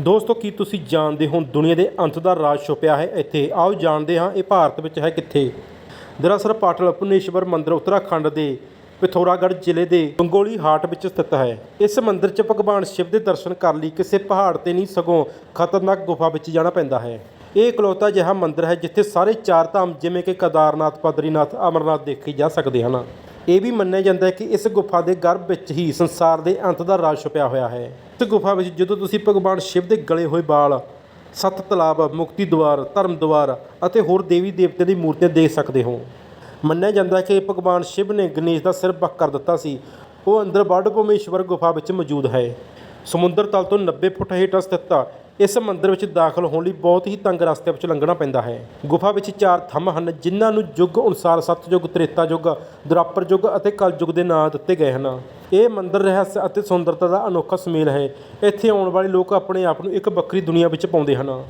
ਦੋਸਤੋ, ਕੀ ਤੁਸੀਂ ਜਾਣਦੇ ਹੋ ਦੁਨੀਆ ਦੇ ਅੰਤ ਦਾ ਰਾਜ ਛੁਪਿਆ ਹੈ? ਇੱਥੇ ਆਓ ਜਾਣਦੇ ਹਾਂ ਇਹ ਭਾਰਤ ਵਿੱਚ ਹੈ ਕਿੱਥੇ। ਦਰਅਸਲ, ਪਾਟਲ ਭੁਵਨੇਸ਼ਵਰ ਮੰਦਿਰ ਉੱਤਰਾਖੰਡ ਦੇ ਪਿਥੌਰਾਗੜ੍ਹ ਜ਼ਿਲ੍ਹੇ ਦੇ ਬੰਗੋਲੀ ਹਾਟ ਵਿੱਚ ਸਥਿਤ ਹੈ। ਇਸ ਮੰਦਿਰ 'ਚ ਭਗਵਾਨ ਸ਼ਿਵ ਦੇ ਦਰਸ਼ਨ ਕਰਨ ਲਈ ਕਿਸੇ ਪਹਾੜ ਤੇ ਨਹੀਂ, ਸਗੋਂ ਖਤਰਨਾਕ ਗੁਫਾ ਵਿੱਚ ਜਾਣਾ ਪੈਂਦਾ ਹੈ। ਇਹ ਇਕਲੌਤਾ ਜਿਹਾ ਮੰਦਿਰ ਹੈ, ਜਿੱਥੇ ਸਾਰੇ ਚਾਰ ਧਾਮ ਜਿਵੇਂ ਕਿ ਕੇਦਾਰਨਾਥ, ਬਦਰੀਨਾਥ, ਅਮਰਨਾਥ ਦੇਖੇ ਜਾ ਸਕਦੇ ਹਨ। ਇਹ ਵੀ ਮੰਨਿਆ ਜਾਂਦਾ ਹੈ ਕਿ ਇਸ ਗੁਫਾ ਦੇ ਗਰਭ ਵਿੱਚ ਹੀ ਸੰਸਾਰ ਦੇ ਅੰਤ ਦਾ ਰਾਜ ਛੁਪਿਆ ਹੋਇਆ ਹੈ। ਇਸ ਗੁਫਾ ਵਿੱਚ ਜਦੋਂ ਤੁਸੀਂ ਭਗਵਾਨ ਸ਼ਿਵ ਦੇ ਗਲੇ ਹੋਏ ਬਾਲ, ਸੱਤ ਤਲਾਬ, ਮੁਕਤੀ ਦੁਆਰ, ਧਰਮ ਦੁਆਰ ਅਤੇ ਹੋਰ ਦੇਵੀ ਦੇਵਤੇ ਦੀ ਮੂਰਤੀਆਂ ਦੇਖ ਸਕਦੇ ਹੋ। ਮੰਨਿਆ ਜਾਂਦਾ ਹੈ ਕਿ ਭਗਵਾਨ ਸ਼ਿਵ ਨੇ ਗਣੇਸ਼ ਦਾ ਸਿਰ ਬੱਕ ਕਰ ਦਿੱਤਾ ਸੀ। ਉਹ ਅੰਦਰ ਬੜ ਭੂਮੇਸ਼ਵਰ ਗੁਫਾ ਵਿੱਚ ਮੌਜੂਦ ਹੈ। ਸਮੁੰਦਰ ਤਲ ਤੋਂ 90 ਫੁੱਟ ਹੇਠਾਂ ਸਥਿਤ ਇਸ ਮੰਦਿਰ ਵਿੱਚ ਦਾਖਲ ਹੋਣ ਲਈ ਬਹੁਤ ਹੀ ਤੰਗ ਰਸਤੇ ਵਿੱਚ ਲੰਘਣਾ ਪੈਂਦਾ ਹੈ। ਗੁਫਾ ਵਿੱਚ ਚਾਰ ਥੰਮ ਹਨ, ਜਿਨ੍ਹਾਂ ਨੂੰ ਯੁੱਗ ਅਨੁਸਾਰ ਸਤਯੁਗ ਤ੍ਰੇਤਾ ਯੁੱਗ ਦੁਰਾਪਰ ਯੁੱਗ ਅਤੇ ਕਲਯੁੱਗ ਦੇ ਨਾਂ ਦਿੱਤੇ ਗਏ ਹਨ। ਇਹ ਮੰਦਿਰ ਰਹੱਸ ਅਤੇ ਸੁੰਦਰਤਾ ਦਾ ਅਨੋਖਾ ਸੁਮੇਲ ਹੈ। ਇੱਥੇ ਆਉਣ ਵਾਲੇ ਲੋਕ ਆਪਣੇ ਆਪ ਨੂੰ ਇੱਕ ਵੱਖਰੀ ਦੁਨੀਆ ਵਿੱਚ ਪਾਉਂਦੇ ਹਨ।